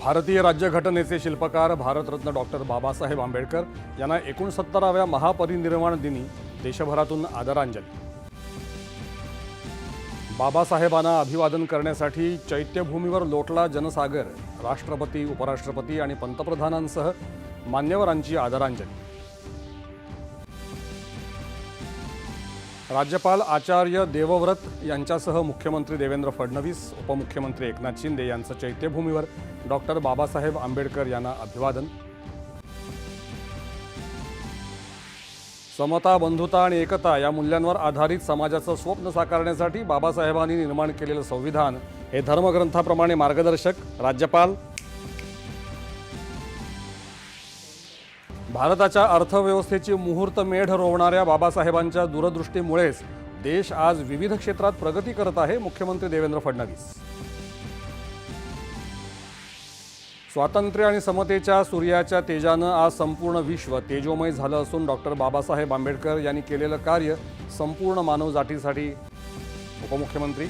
भारतीय राज्यघटनेचे शिल्पकार भारतरत्न डॉक्टर बाबासाहेब आंबेडकर यांना एकोणसत्तराव्या महापरिनिर्वाण दिनी देशभरातून आदरांजली. बाबासाहेबांना अभिवादन करण्यासाठी चैत्यभूमीवर लोटला जनसागर राष्ट्रपती उपराष्ट्रपती आणि पंतप्रधानांसह मान्यवरांची आदरांजली. राज्यपाल आचार्य देवव्रत यांच्यासह मुख्यमंत्री देवेंद्र फडणवीस उपमुख्यमंत्री एकनाथ शिंदे यांचं चैत्यभूमीवर डॉक्टर बाबासाहेब आंबेडकर यांना अभिवादन. समता बंधुता आणि एकता या मूल्यांवर आधारित समाजाचं स्वप्न साकारण्यासाठी बाबासाहेबांनी निर्माण केलेलं संविधान हे धर्मग्रंथाप्रमाणे मार्गदर्शक. राज्यपाल भारताच्या अर्थव्यवस्थेची मुहूर्तमेढ रोवणाऱ्या बाबासाहेबांच्या दूरदृष्टीमुळेच देश आज विविध क्षेत्रात प्रगती करत आहे मुख्यमंत्री देवेंद्र फडणवीस. स्वातंत्र्य आणि समतेच्या सूर्याच्या तेजानं आज संपूर्ण विश्व तेजोमय झालं असून डॉक्टर बाबासाहेब आंबेडकर यांनी केलेलं कार्य संपूर्ण मानवजातीसाठी. उपमुख्यमंत्री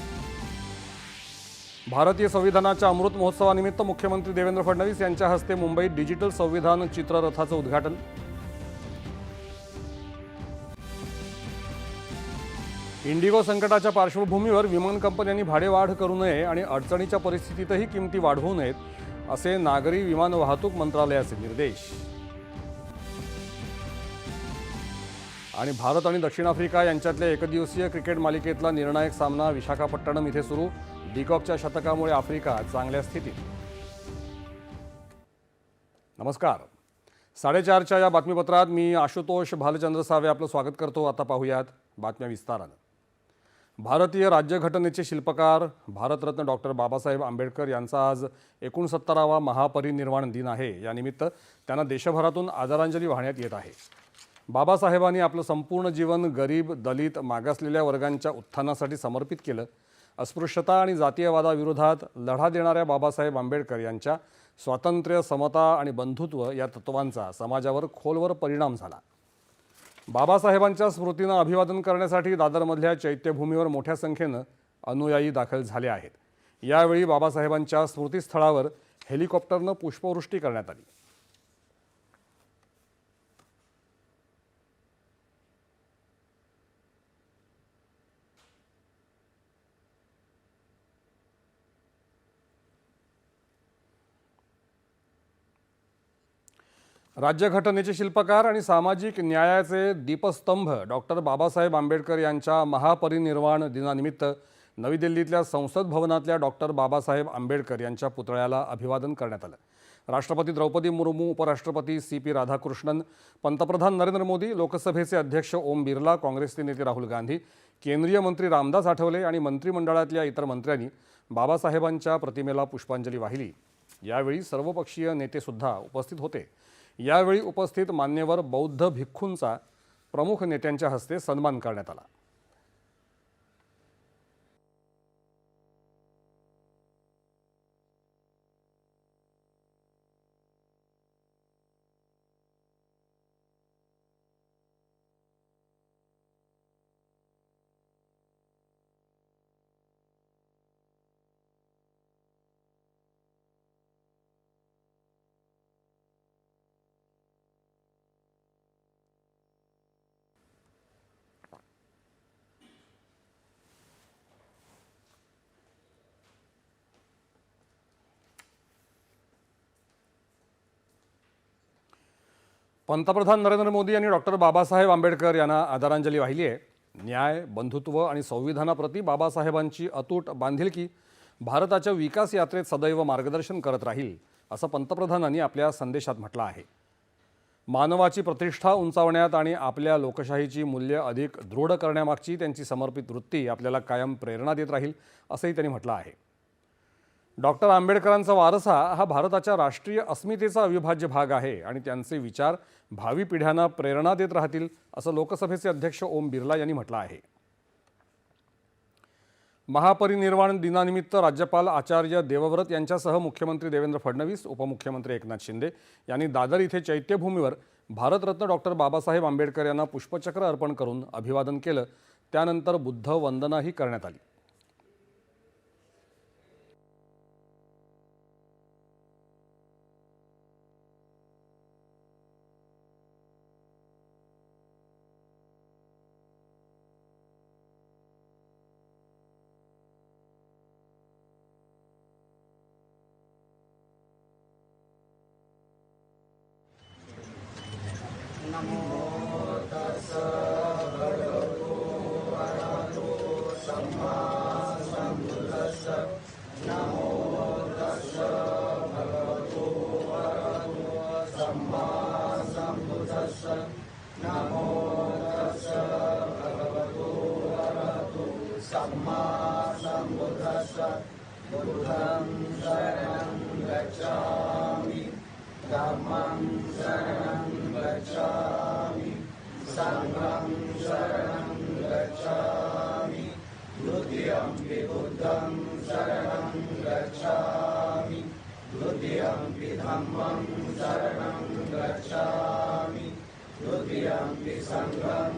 भारतीय संविधानाच्या अमृत महोत्सवानिमित्त मुख्यमंत्री देवेंद्र फडणवीस यांच्या हस्ते मुंबईत डिजिटल संविधान चित्ररथाचं उद्घाटन. इंडिगो संकटाच्या पार्श्वभूमीवर विमान कंपन्यांनी भाडेवाढ करू नये आणि अडचणीच्या परिस्थितीतही किमती वाढवू नयेत असे नागरी विमान वाहतूक मंत्रालयाचे निर्देश. आणि भारत आणि दक्षिण आफ्रिका यांच्यातल्या एकदिवसीय क्रिकेट मालिकेतला निर्णायक सामना विशाखापट्टणम इथे सुरू. डिकॉकच्या शतकामुळे आफ्रिका चांगल्या स्थितीत. नमस्कार. साडेचारच्या या बातमीपत्रात मी आशुतोष भालचंद्र सावे आपलं स्वागत करतो. आता पाहूयात बातम्या विस्तारानं. भारतीय राज्यघटनेचे शिल्पकार भारतरत्न डॉक्टर बाबासाहेब आंबेडकर यांचा आज एकोणसत्तरावा महापरिनिर्वाण दिन आहे. यानिमित्त त्यांना देशभरातून आदरांजली वाहण्यात येत आहे. बाबासाहेबांनी आपलं संपूर्ण जीवन गरीब दलित मागासलेल्या वर्गांच्या उत्थानासाठी समर्पित केलं. अस्पृश्यता आणि जातीयवादाविरोधात लढा देणाऱ्या बाबासाहेब आंबेडकर यांच्या स्वातंत्र्य समता आणि बंधुत्व या तत्वांचा समाजावर खोलवर परिणाम झाला. बाबासाहेबांच्या स्मृतींना अभिवादन करण्यासाठी दादरमधल्या चैत्यभूमीवर मोठ्या संख्येनं अनुयायी दाखल झाले आहेत. यावेळी बाबासाहेबांच्या स्मृतीस्थळावर हेलिकॉप्टरनं पुष्पवृष्टी करण्यात आली. राज्यघटनेचे शिल्पकार आणि सामाजिक न्यायाचे दीपस्तंभ डॉक्टर बाबासाहेब आंबेडकर यांच्या महापरिनिर्वाण दिनानिमित्त नवी दिल्लीतल्या संसद भवनातल्या डॉक्टर बाबासाहेब आंबेडकर यांच्या पुतळ्याला अभिवादन करण्यात आलं. राष्ट्रपती द्रौपदी मुर्मू उपराष्ट्रपती सी पी राधाकृष्णन पंतप्रधान नरेंद्र मोदी लोकसभेचे अध्यक्ष ओम बिर्ला काँग्रेसचे नेते राहुल गांधी केंद्रीय मंत्री रामदास आठवले आणि मंत्रिमंडळातल्या इतर मंत्र्यांनी बाबासाहेबांच्या प्रतिमेला पुष्पांजली वाहिली. यावेळी सर्वपक्षीय नेतेसुद्धा उपस्थित होते. यावेळी उपस्थित मान्यवर बौद्ध भिक्खूंचा प्रमुख नेत्यांच्या हस्ते सन्मान करण्यात आला. पंतप्रधान नरेंद्र मोदी यांनी डॉक्टर बाबासाहेब आंबेडकर यांना आदरांजली वाहिली आहे. न्याय बंधुत्व आणि संविधानाप्रती बाबासाहेबांची अतूट बांधिलकी भारताच्या विकास यात्रेत सदैव मार्गदर्शन करत राहील असं पंतप्रधानांनी आपल्या संदेशात म्हटलं आहे. मानवाची प्रतिष्ठा उंचावण्यात आणि आपल्या लोकशाहीची मूल्य अधिक दृढ करण्यामागची त्यांची समर्पित वृत्ती आपल्याला कायम प्रेरणा देत राहील असंही त्यांनी म्हटलं आहे. डॉक्टर आंबेडकरांचा वारसा हा भारताच्या राष्ट्रीय अस्मितेचा अविभाज्य भाग आहे आणि त्यांचे विचार भावी पिढ्यांना प्रेरणा देत राहतील असं लोकसभेचे अध्यक्ष ओम बिर्ला यांनी म्हटलं आहे. महापरिनिर्वाण दिनानिमित्त राज्यपाल आचार्य देवव्रत यांच्यासह मुख्यमंत्री देवेंद्र फडणवीस उपमुख्यमंत्री एकनाथ शिंदे यांनी दादर इथे चैत्यभूमीवर भारतरत्न डॉक्टर बाबासाहेब आंबेडकर यांना पुष्पचक्र अर्पण करून अभिवादन केलं. त्यानंतर बुद्ध वंदनाही करण्यात आली. 나무 संगम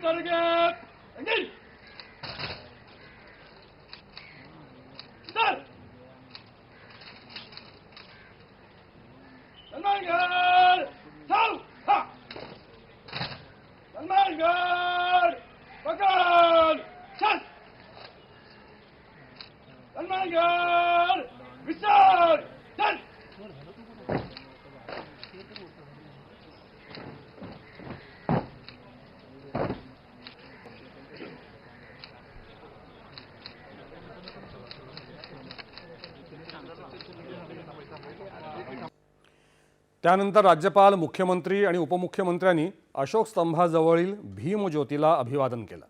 Sarıgöz! Gel! त्यानंतर राज्यपाल मुख्यमंत्री आणि उपमुख्यमंत्र्यांनी अशोक स्तंभाजवळील भीमज्योतीला अभिवादन केलं.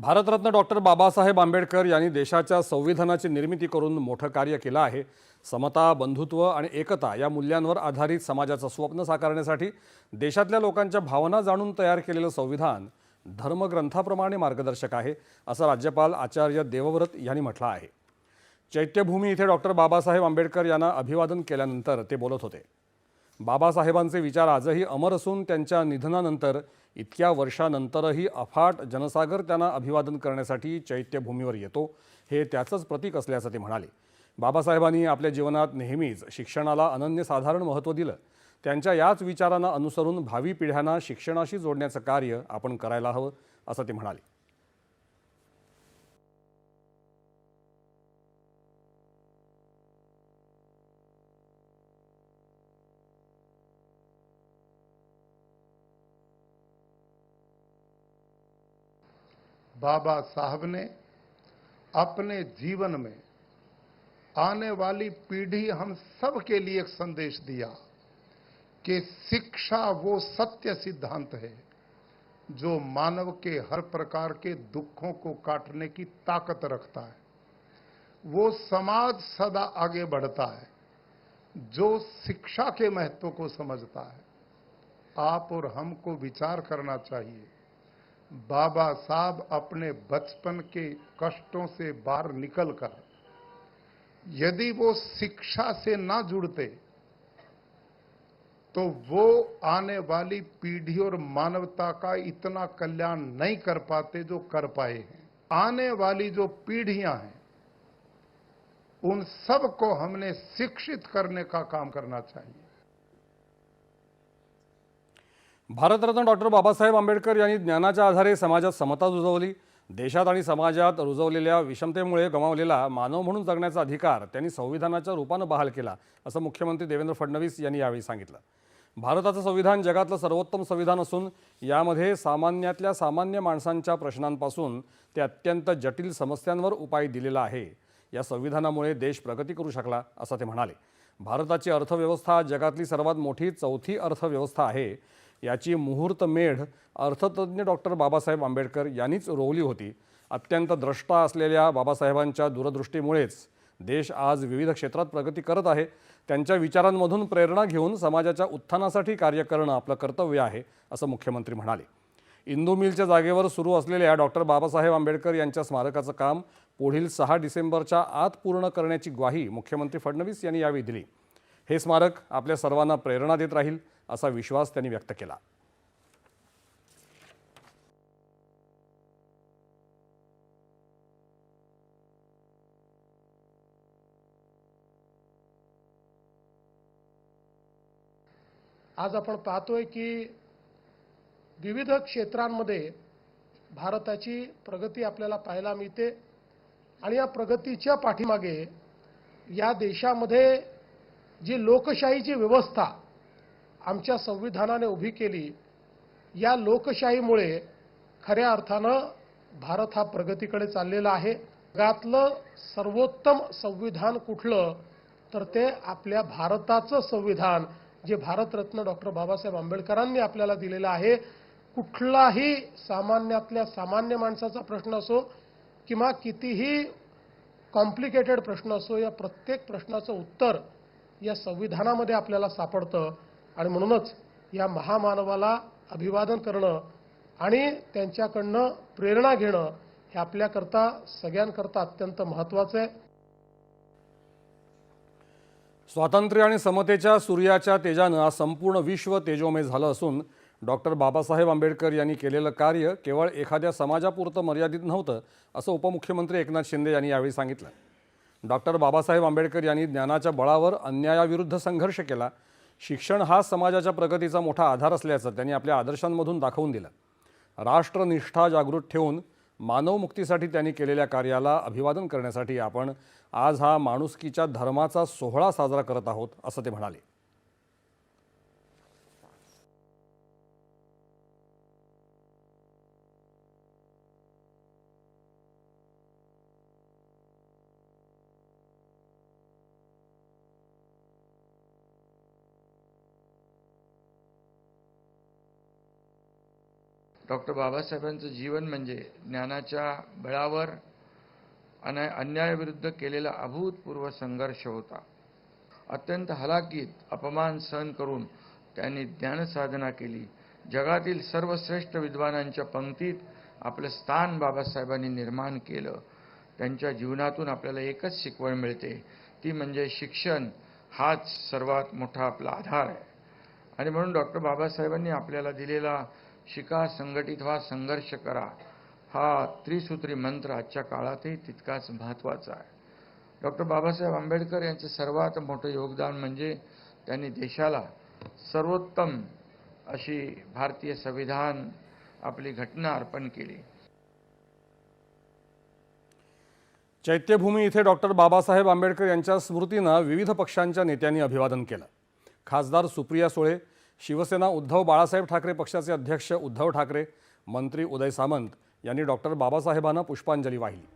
भारतरत्न डॉक्टर बाबासाहेब आंबेडकर यांनी देशाच्या संविधानाची निर्मिती करून मोठं कार्य केलं आहे. समता बंधुत्व आणि एकता या मूल्यांवर आधारित समाजाचं स्वप्न साकारण्यासाठी देशातल्या लोकांच्या भावना जाणून तयार केलेलं संविधान धर्मग्रंथाप्रमाणे मार्गदर्शक आहे असं राज्यपाल आचार्य देवव्रत यांनी म्हटलं आहे. चैत्यभूमी इथे डॉक्टर बाबासाहेब आंबेडकर यांना अभिवादन केल्यानंतर ते बोलत होते. बाबासाहेबांचे विचार आजही अमर असून त्यांच्या निधनानंतर इतक्या वर्षानंतरही अफाट जनसागर त्यांना अभिवादन करण्यासाठी चैत्यभूमीवर येतो हे त्याचंच प्रतीक असल्याचं ते म्हणाले. बाबासाहेबांनी आपल्या जीवनात नेहमीच शिक्षणाला अनन्यसाधारण महत्त्व दिलं. त्यांच्या याच विचारांना अनुसरून भावी पिढ्यांना शिक्षणाशी जोडण्याचं कार्य आपण करायला हवं असं ते म्हणाले. बाबा साहब ने अपने जीवन में आने वाली पीढ़ी हम सब के लिए एक संदेश दिया कि शिक्षा वो सत्य सिद्धांत है जो मानव के हर प्रकार के दुखों को काटने की ताकत रखता है। वो समाज सदा आगे बढ़ता है, जो शिक्षा के महत्व को समझता है। आप और हमको विचार करना चाहिए। बाबा साहब अपने बचपन के कष्टों से बाहर निकलकर यदि वो शिक्षा से ना जुड़ते तो वो आने वाली पीढ़ी और मानवता का इतना कल्याण नहीं कर पाते जो कर पाए हैं। आने वाली जो पीढ़ियाँ हैं, उन सबको हमने शिक्षित करने का काम करना चाहिए। भारतरत्न डॉक्टर बाबासाहेब आंबेडकर यांनी ज्ञानाच्या आधारे समाजात समता रुजवली. देशात आणि समाजात रुजवलेल्या विषमतेमुळे गमावलेला मानव म्हणून जगण्याचा अधिकार त्यांनी संविधानाच्या रूपानं बहाल केला असं मुख्यमंत्री देवेंद्र फडणवीस यांनी यावेळी सांगितलं. भारताचं संविधान जगातलं सर्वोत्तम संविधान असून यामध्ये सामान्यातल्या सामान्य माणसांच्या प्रश्नांपासून ते अत्यंत जटिल समस्यांवर उपाय दिलेला आहे. या संविधानामुळे देश प्रगती करू शकला असं ते म्हणाले. भारताची अर्थव्यवस्था जगातली सर्वात मोठी चौथी अर्थव्यवस्था आहे. याची मुहूर्त मेढ अर्थतज्ज्ञ डॉक्टर बाबासाहेब आंबेडकर यांनीच रोवली होती. अत्यंत द्रष्टा असलेल्या बाबासाहेबांच्या दूरदृष्टीमुळेच देश आज विविध क्षेत्रात प्रगती करत आहे. त्यांच्या विचारांमधून प्रेरणा घेऊन समाजाच्या उत्थानासाठी कार्य करणं आपलं कर्तव्य आहे असं मुख्यमंत्री म्हणाले. इंदू मिलच्या जागेवर सुरू असलेल्या डॉक्टर बाबासाहेब आंबेडकर यांच्या स्मारकाचं काम पुढील सहा डिसेंबरच्या आत पूर्ण करण्याची ग्वाही मुख्यमंत्री फडणवीस यांनी यावेळी दिली. हे स्मारक आपल्या सर्वांना प्रेरणा देत राहील. असा विश्वास त्यांनी व्यक्त केला. आज आपण पाहतोय की विविध क्षेत्रांमध्ये भारताची प्रगती आपल्याला पाहायला मिळते आणि या प्रगतीच्या पाठीमागे या देशामध्ये जी लोकशाहीची व्यवस्था आमच्या संविधानाने उभी केली या लोकशाहीमुळे खऱ्या अर्थानं भारत हा प्रगतीकडे चाललेला आहे. जगातलं सर्वोत्तम संविधान कुठलं तर ते आपल्या भारताचं संविधान जे भारतरत्न डॉक्टर बाबासाहेब आंबेडकरांनी आपल्याला दिलेलं आहे. कुठलाही सामान्यातल्या सामान्य माणसाचा प्रश्न असो किंवा कितीही कॉम्प्लिकेटेड प्रश्न असो या प्रत्येक प्रश्नाचं उत्तर या संविधानामध्ये आपल्याला सापडतं. आणि म्हणूनच या महामानवाला अभिवादन करणं आणि त्यांच्याकडनं प्रेरणा घेणं हे आपल्याकरता सगळ्यांकरता अत्यंत महत्वाचं आहे. स्वातंत्र्य आणि समतेच्या सूर्याच्या तेजानं आज संपूर्ण विश्व तेजोमय झालं असून डॉक्टर बाबासाहेब आंबेडकर यांनी केलेलं कार्य केवळ एखाद्या समाजापुरतं मर्यादित नव्हतं असं उपमुख्यमंत्री एकनाथ शिंदे यांनी यावेळी सांगितलं. डॉक्टर बाबासाहेब आंबेडकर यांनी ज्ञानाच्या बळावर अन्यायाविरुद्ध संघर्ष केला शिक्षण हा समाजाच्या प्रगतीचा मोठा आधार असल्याचं त्यांनी आपल्या आदर्शांमधून दाखवून दिलं. राष्ट्रनिष्ठा जागृत ठेवून मानवमुक्तीसाठी त्यांनी केलेल्या कार्याला अभिवादन करण्यासाठी आपण आज हा माणुसकीच्या धर्माचा सोहळा साजरा करत आहोत असं ते म्हणाले. डॉक्टर बाबासाहेबांचं जीवन म्हणजे ज्ञानाच्या बळावर अन्याय अन्यायाविरुद्ध केलेला अभूतपूर्व संघर्ष होता. अत्यंत हलाकीत अपमान सहन करून त्यांनी ज्ञानसाधना केली. जगातील सर्वश्रेष्ठ विद्वानांच्या पंक्तीत आपलं स्थान बाबासाहेबांनी निर्माण केलं. त्यांच्या जीवनातून आपल्याला एकच शिकवण मिळते. ती म्हणजे शिक्षण हाच सर्वात मोठा आपला आधार आहे. आणि म्हणून डॉक्टर बाबासाहेबांनी आपल्याला दिलेला शिका संघटित व्हा संघर्ष करा. हा त्रिसूत्री मंत्र आजच्या काळातही तितकाच महत्त्वाचा आहे. डॉक्टर बाबासाहेब आंबेडकर यांचं सर्वात मोठं योगदान म्हणजे त्यांनी देशाला सर्वोत्तम अशी भारतीय संविधान आपली घटना अर्पण केली. चैत्यभूमी इथे डॉक्टर बाबासाहेब आंबेडकर यांच्या स्मृतीनं विविध पक्षांच्या नेत्यांनी अभिवादन केलं. खासदार सुप्रिया सुळे शिवसेना उद्धव बाळासाहेब ठाकरे पक्षाचे अध्यक्ष उद्धव ठाकरे मंत्री उदय सामंत यांनी डॉक्टर बाबासाहेबांना पुष्पांजली वाहिली.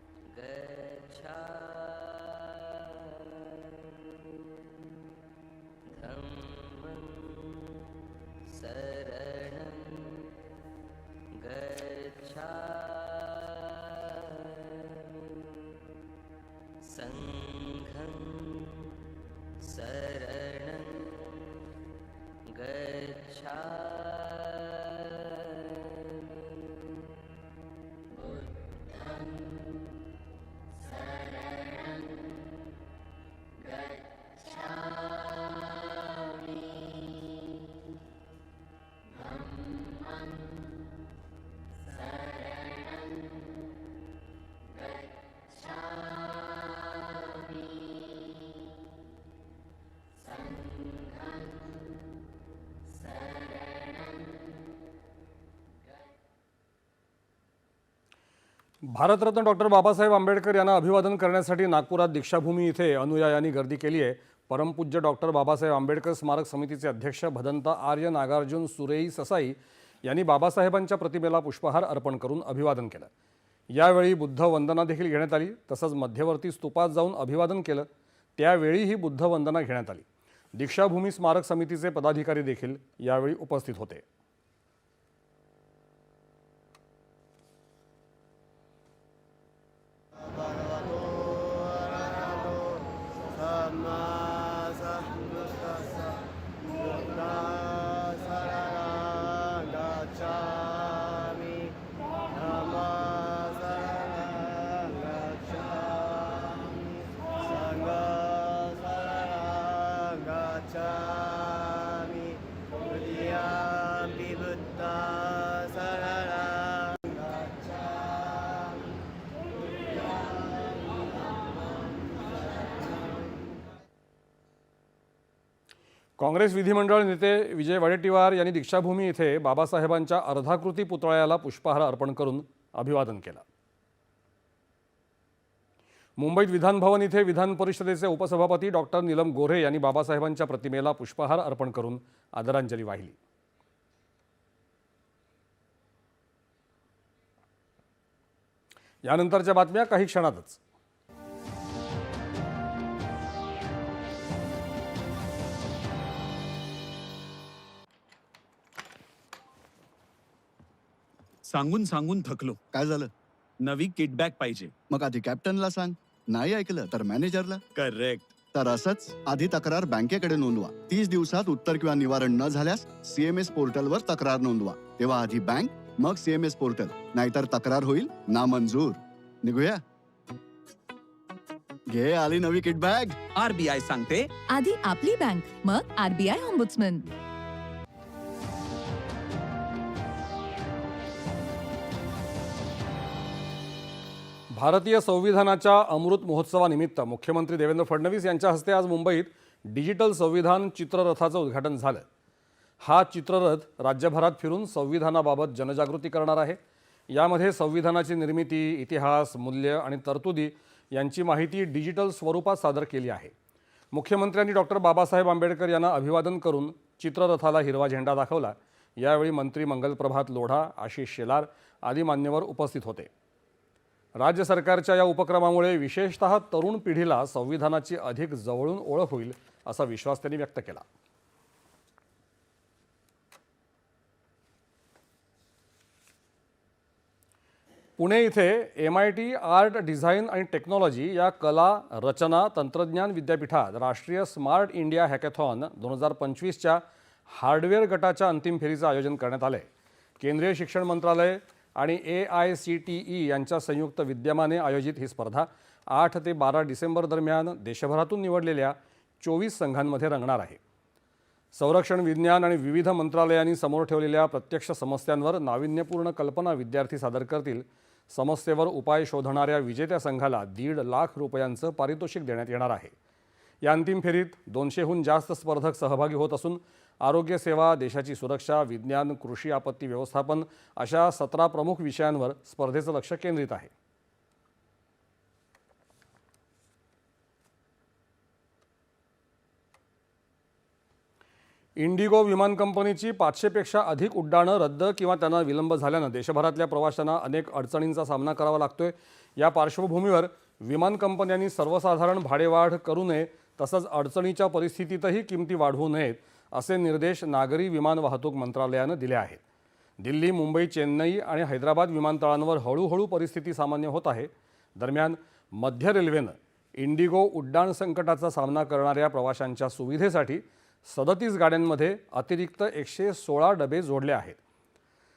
भारतरत्न डॉक्टर बाबासाहेब आंबेडकर यांना अभिवादन करण्यासाठी नागपुरात दीक्षाभूमी इथे अनुयायांनी गर्दी केली आहे. परमपूज्य डॉक्टर बाबासाहेब आंबेडकर स्मारक समितीचे अध्यक्ष भदंत आर्य नागार्जुन सुरेई ससाई यांनी बाबासाहेबांच्या प्रतिमेला पुष्पहार अर्पण करून अभिवादन केलं. यावेळी बुद्ध वंदना देखील घेण्यात आली तसंच मध्यवर्ती स्तूपात जाऊन अभिवादन केलं. त्यावेळीही बुद्ध वंदना घेण्यात आली. दीक्षाभूमी स्मारक समितीचे पदाधिकारी देखील यावेळी उपस्थित होते. Sama काँग्रेस विधिमंडळ नेते विजय वडेट्टीवार यांनी दीक्षाभूमी इथे बाबासाहेबांच्या अर्धाकृती पुतळ्याला पुष्पहार अर्पण करून अभिवादन केलं. मुंबईत विधानभवन इथे विधान परिषदेचे उपसभापती डॉक्टर नीलम गोऱ्हे यांनी बाबासाहेबांच्या प्रतिमेला पुष्पहार अर्पण करून आदरांजली वाहिली. यानंतरच्या बातम्या काही क्षणातच. सांगून सांगून थकलो. काय झालं? नवी किटबॅक पाहिजे. मग आधी कॅप्टनला सांग. नाही ऐकलं तर मॅनेजरला. करेक्ट. तर असंच आधी तक्रार बँकेकडे नोंदवा. तीस दिवसात उत्तर किंवा निवारण न झाल्यास सीएमएस पोर्टलवर तक्रार नोंदवा. तेव्हा आधी बँक मग सीएमएस पोर्टल. नाहीतर तक्रार होईल नामंजूर. निघूया? घे आली नवी किटबॅग आरबीआय सांगते. आधी आपली बँक मग आरबीआय ऑम्बुड्समन. भारतीय संविधानाच्या अमृत महोत्सवानिमित्त मुख्यमंत्री देवेंद्र फडणवीस यांच्या हस्ते आज मुंबईत डिजिटल संविधान चित्ररथाचं उद्घाटन झालं. हा चित्ररथ राज्यभरात फिरून संविधानाबाबत जनजागृती करणार आहे. यामध्ये संविधानाची निर्मिती इतिहास मूल्य आणि तरतुदी यांची माहिती डिजिटल स्वरूपात सादर केली आहे. मुख्यमंत्र्यांनी डॉक्टर बाबासाहेब आंबेडकर यांना अभिवादन करून चित्ररथाला हिरवा झेंडा दाखवला. यावेळी मंत्री मंगलप्रभात लोढा आशिष शेलार आदी मान्यवर उपस्थित होते. राज्य सरकारच्या या उपक्रमामुळे विशेषतः तरुण पिढीला संविधानाची अधिक जवळून ओळख होईल असा विश्वास त्यांनी व्यक्त केला. पुणे इथे M I T art design आणि टेक्नॉलॉजी या कला रचना तंत्रज्ञान विद्यापीठात राष्ट्रीय स्मार्ट इंडिया हॅकॅथॉन दोन हजार पंचवीसच्या हार्डवेअर गटाच्या अंतिम फेरीचं आयोजन करण्यात आलं केंद्रीय शिक्षण मंत्रालय आणि A I C T E यांच्या संयुक्त विद्यमाने आयोजित ही स्पर्धा आठ ते बारा डिसेंबर दरम्यान देशभरातून निवडलेल्या चोवीस संघांमध्ये रंगणार आहे. संरक्षण विज्ञान आणि विविध मंत्रालयांनी समोर ठेवलेल्या प्रत्यक्ष समस्यांवर नाविन्यपूर्ण कल्पना विद्यार्थी सादर करतील. समस्येवर उपाय शोधणाऱ्या विजेत्या संघाला दीड लाख रुपयांचं पारितोषिक देण्यात येणार आहे. या अंतिम फेरीत दोनशेहून जास्त स्पर्धक सहभागी होत असून आरोग्य सेवा देशाची सुरक्षा विज्ञान कृषी आपत्ती व्यवस्थापन अशा सतरा प्रमुख विषयांवर स्पर्धेचं लक्ष केंद्रित आहे. इंडिगो विमान कंपनीची पाचशेपेक्षा अधिक उड्डाणं रद्द किंवा त्यांना विलंब झाल्यानं देशभरातल्या प्रवाशांना अनेक अडचणींचा सामना करावा लागतोय. या पार्श्वभूमीवर विमान कंपन्यांनी सर्वसाधारण भाडेवाढ करू नये तसंच अडचणीच्या परिस्थितीतही किमती वाढवू नयेत असे निर्देश नागरी विमान वाहतूक मंत्रालयानं दिले आहेत. दिल्ली मुंबई चेन्नई आणि हैदराबाद विमानतळांवर हळूहळू परिस्थिती सामान्य होत आहे. दरम्यान मध्य रेल्वेनं इंडिगो उड्डाण संकटाचा सामना करणाऱ्या प्रवाशांच्या सुविधेसाठी सदतीस गाड्यांमध्ये अतिरिक्त एकशे सोळा डबे जोडले आहेत.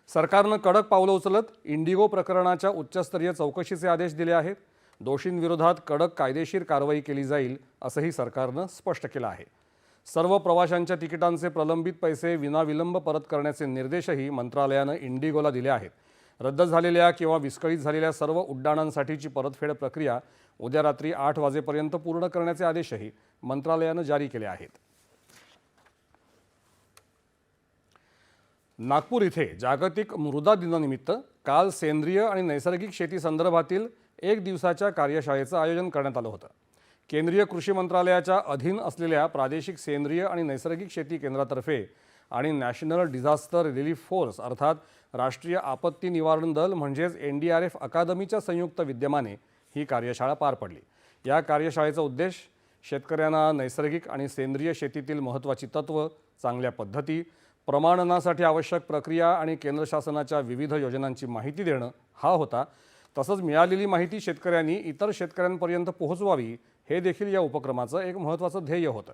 सरकारनं कडक पावलं उचलत इंडिगो प्रकरणाच्या उच्चस्तरीय चौकशीचे आदेश दिले आहेत. दोषींविरोधात कडक कायदेशीर कारवाई केली जाईल असंही सरकारनं स्पष्ट केलं आहे. सर्व प्रवाशांच्या तिकिटांचे प्रलंबित पैसे विनाविलंब परत करण्याचे निर्देशही मंत्रालयानं इंडिगोला दिले आहेत. रद्द झालेल्या किंवा विस्कळीत झालेल्या सर्व उड्डाणांसाठीची परतफेड प्रक्रिया उद्या रात्री आठ वाजेपर्यंत पूर्ण करण्याचे आदेशही मंत्रालयानं जारी केले आहेत. नागपूर इथे जागतिक मृदा दिनानिमित्त काल सेंद्रिय आणि नैसर्गिक शेती संदर्भातील एक दिवसाच्या कार्यशाळेचं आयोजन करण्यात आलं होतं. केंद्रीय कृषी मंत्रालयाच्या अधीन असलेल्या प्रादेशिक सेंद्रिय आणि नैसर्गिक शेती केंद्रातर्फे आणि नॅशनल डिझास्टर रिलीफ फोर्स अर्थात राष्ट्रीय आपत्ती निवारण दल म्हणजेच एन डी आर एफ अकादमीच्या संयुक्त विद्यमाने ही कार्यशाळा पार पडली. या कार्यशाळेचा उद्देश शेतकऱ्यांना नैसर्गिक आणि सेंद्रिय शेतीतील महत्त्वाची तत्त्व चांगल्या पद्धती प्रमाणनासाठी आवश्यक प्रक्रिया आणि केंद्र शासनाच्या विविध योजनांची माहिती देणं हा होता. तसंच मिळालेली माहिती शेतकऱ्यांनी इतर शेतकऱ्यांपर्यंत पोहोचवावी हे देखील या उपक्रमाचं एक महत्त्वाचं ध्येय होतं.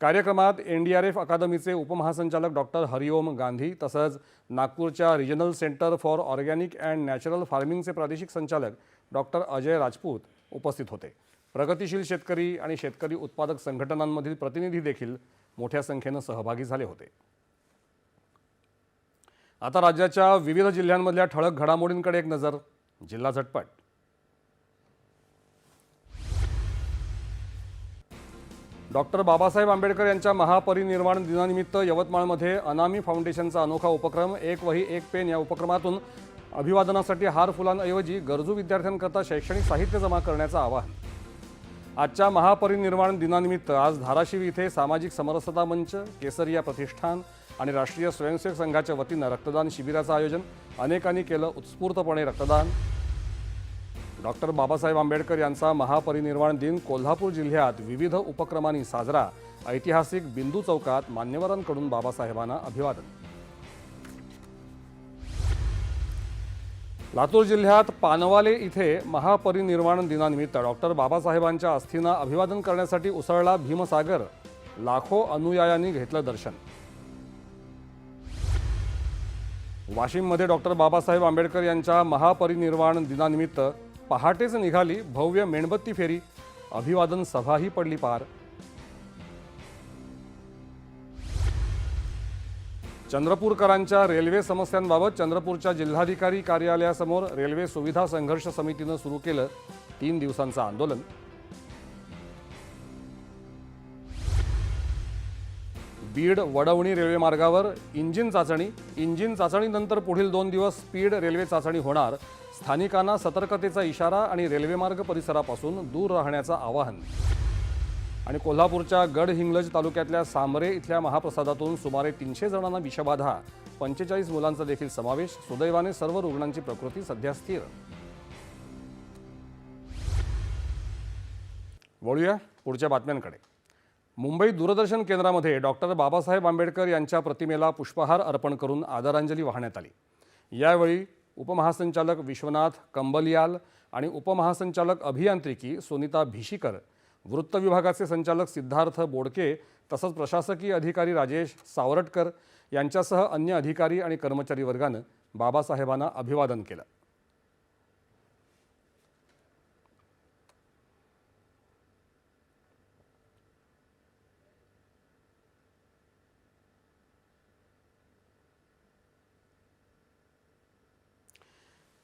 कार्यक्रमात एन डी आर एफ अकादमीचे उपमहासंचालक डॉक्टर हरिओम गांधी तसंच नागपूरच्या regional centre for organic and natural फार्मिंगचे प्रादेशिक संचालक डॉक्टर अजय राजपूत उपस्थित होते. प्रगतिशील शेतकरी आणि शेतकरी उत्पादक संघटनांमधील प्रतिनिधी देखील मोठ्या संख्येनं सहभागी झाले होते. आता राज्याच्या विविध जिल्ह्यांमधल्या ठळक घडामोडींकडे एक नजर जिल्हा झटपट. डॉक्टर बाबासाहेब आंबेडकर यांच्या महापरिनिर्वाण दिनानिमित्त यवतमाळमध्ये अनामी फाउंडेशनचा अनोखा उपक्रम एक वही एक पेन या उपक्रमातून अभिवादनासाठी हार फुलांऐवजी गरजू विद्यार्थ्यांकरता शैक्षणिक साहित्य जमा करण्याचं आवाहन. आजच्या महापरिनिर्वाण दिनानिमित्त आज धाराशिव इथे सामाजिक समरसता मंच केसरिया प्रतिष्ठान आणि राष्ट्रीय स्वयंसेवक संघाच्या वतीनं रक्तदान शिबिराचं आयोजन अनेकांनी केलं उत्स्फूर्तपणे रक्तदान. डॉक्टर बाबासाहेब आंबेडकर यांचा महापरिनिर्वाण दिन कोल्हापूर जिल्ह्यात विविध उपक्रमांनी साजरा. ऐतिहासिक बिंदू चौकात मान्यवरांकडून बाबासाहेबांना अभिवादन. लातूर जिल्ह्यात पानवाले इथे महापरिनिर्वाण दिनानिमित्त डॉक्टर बाबासाहेबांच्या अस्थींना अभिवादन करण्यासाठी उसळला भीमसागर. लाखो अनुयायांनी घेतलं दर्शन. वाशिममध्ये डॉक्टर बाबासाहेब आंबेडकर यांच्या महापरिनिर्वाण दिनानिमित्त पहाटेच निघाली भव्य मेणबत्ती फेरी. अभिवादन सभाही पडली पार. चंद्रपूरकरांच्या रेल्वे समस्यांबाबत चंद्रपूरच्या जिल्हाधिकारी कार्यालयासमोर रेल्वे सुविधा संघर्ष समितीनं सुरू केलं तीन दिवसांचं आंदोलन. बीड वडवणी रेल्वे मार्गावर इंजिन चाचणी. इंजिन चाचणीनंतर पुढील दोन दिवस स्पीड रेल्वे चाचणी होणार. स्थानिकांना सतर्कतेचा इशारा आणि रेल्वेमार्ग परिसरापासून दूर राहण्याचं आवाहन. आणि कोल्हापूरच्या गडहिंग्लज तालुक्यातल्या सांबरे इथल्या महाप्रसादातून सुमारे तीनशे जणांना विषबाधा. पंचेचाळीस मुलांचा देखील समावेश. सुदैवाने सर्व रुग्णांची प्रकृती सध्या स्थिर. वळूया पुढच्या बातम्यांकडे. मुंबई दूरदर्शन केंद्रामध्ये डॉक्टर बाबासाहेब आंबेडकर यांच्या प्रतिमेला पुष्पहार अर्पण करून आदरांजली वाहण्यात आली. यावेळी उपमहासंचालक विश्वनाथ कंबलियाल आणि उपमहासंचालक अभियांत्रिकी सुनीता भिशीकर वृत्त विभागाचे संचालक सिद्धार्थ बोडके तसंच प्रशासकीय अधिकारी राजेश सावरटकर यांच्यासह अन्य अधिकारी आणि कर्मचारी वर्गानं बाबासाहेबांना अभिवादन केलं.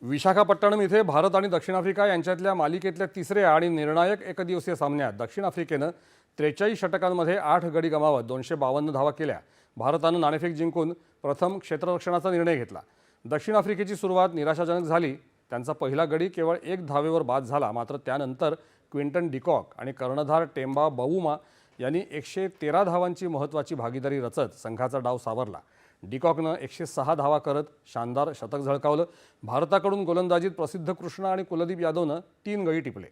विशाखापट्टणम इथे भारत आणि दक्षिण आफ्रिका यांच्यातल्या मालिकेतल्या तिसऱ्या आणि निर्णायक एकदिवसीय सामन्यात दक्षिण आफ्रिकेनं त्रेचाळीस षटकांमध्ये आठ गडी गमावत दोनशे बावन्न धावा केल्या. भारतानं नाणेफेक जिंकून प्रथम क्षेत्ररक्षणाचा निर्णय घेतला. दक्षिण आफ्रिकेची सुरुवात निराशाजनक झाली. त्यांचा पहिला गडी केवळ एक धावेवर बाद झाला. मात्र त्यानंतर क्विंटन डिकॉक आणि कर्णधार टेंबा बवुमा यांनी एकशे तेरा धावांची महत्त्वाची भागीदारी रचत संघाचा डाव सावरला. डिकॉकनं एकशे सहा धावा करत शानदार शतक झळकावलं. भारताकडून गोलंदाजीत प्रसिद्ध कृष्णा आणि कुलदीप यादवनं तीन गळी टिपले.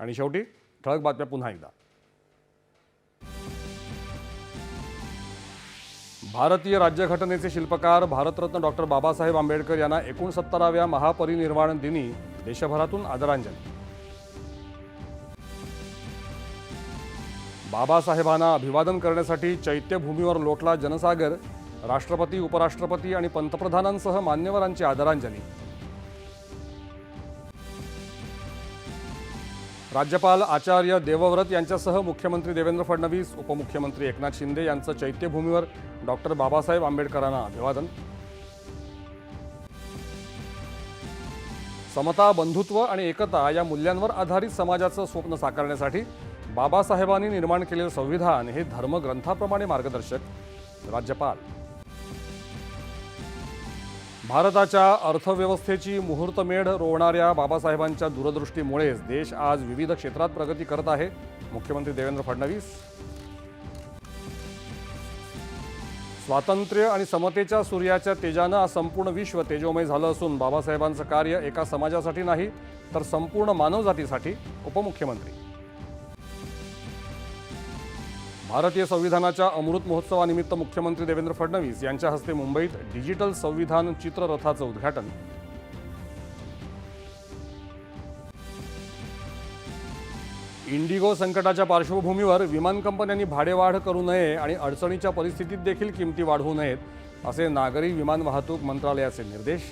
आणि शेवटी ठळक बातम्या पुन्हा एकदा. भारतीय राज्यघटनेचे शिल्पकार भारतरत्न डॉक्टर बाबासाहेब आंबेडकर यांना एकोणसत्तराव्या महापरिनिर्वाण दिनी देशभरातून आदरांजली. बाबासाहेबांना अभिवादन करण्यासाठी चैत्यभूमीवर लोटला जनसागर राष्ट्रपती उपराष्ट्रपती आणि पंतप्रधानांसह मान्यवरांची आदरांजली. राज्यपाल आचार्य देवव्रत यांच्यासह मुख्यमंत्री देवेंद्र फडणवीस उपमुख्यमंत्री एकनाथ शिंदे यांचं चैत्यभूमीवर डॉक्टर बाबासाहेब आंबेडकरांना अभिवादन. समता बंधुत्व आणि एकता या मूल्यांवर आधारित समाजाचं स्वप्न साकारण्यासाठी बाबासाहेबांनी निर्माण केलेलं संविधान हे धर्मग्रंथाप्रमाणे मार्गदर्शक राज्यपाल. भारताच्या अर्थव्यवस्थेची मुहूर्तमेढ रोवणाऱ्या बाबासाहेबांच्या दूरदृष्टीमुळेच देश आज विविध क्षेत्रात प्रगती करत आहे. मुख्यमंत्री देवेंद्र फडणवीस. स्वातंत्र्य आणि समतेच्या सूर्याच्या तेजानं आज संपूर्ण विश्व तेजोमय झालं असून बाबासाहेबांचं कार्य एका समाजासाठी नाही तर संपूर्ण मानवजातीसाठी उपमुख्यमंत्री. भारतीय संविधानाच्या अमृत महोत्सवानिमित्त मुख्यमंत्री देवेंद्र फडणवीस यांच्या हस्ते मुंबईत डिजिटल संविधान चित्ररथाचं उद्घाटन. इंडिगो संकटाच्या पार्श्वभूमीवर विमान कंपन्यांनी भाडेवाढ करू नये आणि अडचणीच्या परिस्थितीत देखील किमती वाढवू नयेत असे नागरी विमान वाहतूक मंत्रालयाचे निर्देश.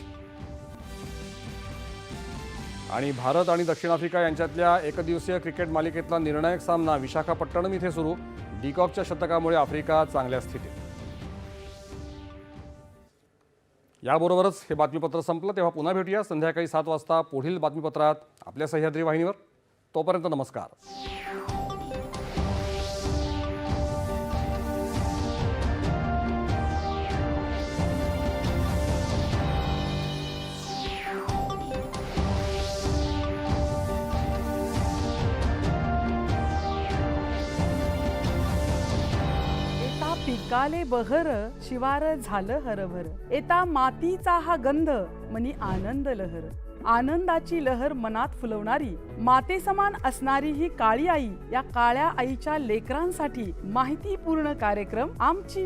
आणि भारत आणि दक्षिण आफ्रिका यांच्यातल्या एकदिवसीय क्रिकेट मालिकेतला निर्णायक सामना विशाखापट्टणम इथे सुरू. डिकॉकच्या शतकामुळे आफ्रिका चांगल्या स्थितीत. याबरोबरच हे बातमीपत्र संपलं तेव्हा पुन्हा भेटूया. संध्याकाळी सात वाजता पुढील बातमीपत्रात आपल्या सह्याद्री वाहिनीवर. तोपर्यंत नमस्कार. काले बहर शिवार झालं हरभर. येता मातीचा हा गंध मनी आनंद लहर. आनंदाची लहर मनात फुलवणारी माते समान असणारी ही काळी आई या काळ्या आईच्या लेकरांसाठी माहितीपूर्ण कार्यक्रम आमची